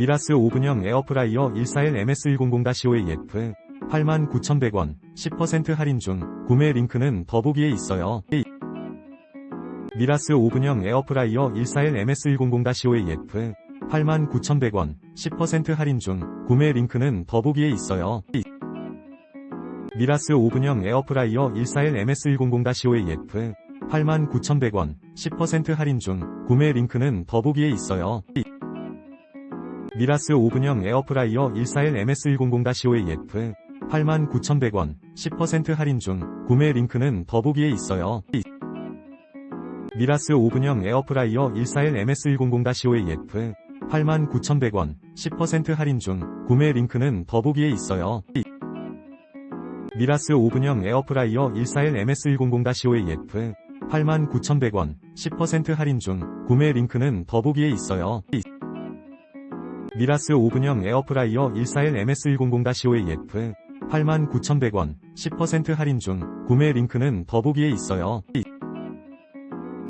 미라스 오븐형 에어프라이어 141MS100-OAF 89,100원 10% 할인 중 구매 링크는 더보기에 있어요. 미라스 오븐형 에어프라이어 141MS100-OAF 89,100원 10% 할인 중 구매 링크는 더보기에 있어요. 미라스 오븐형 에어프라이어 141MS100-OAF 89,100원 10% 할인 중 구매 링크는 더보기에 있어요. 미라스 오븐형 에어프라이어 141MS100-OAF 89,100원 10% 할인 중 구매 링크는 더보기에 있어요. 미라스 오븐형 에어프라이어 141MS100-OAF 89,100원 10% 할인 중 구매 링크는 더보기에 있어요. 미라스 오븐형 에어프라이어 141MS100-OAF 89,100원 10% 할인 중 구매 링크는 더보기에 있어요. 미라스 오븐형 에어프라이어 141MS100-OAF 89,100원 10% 할인 중 구매 링크는 더보기에 있어요.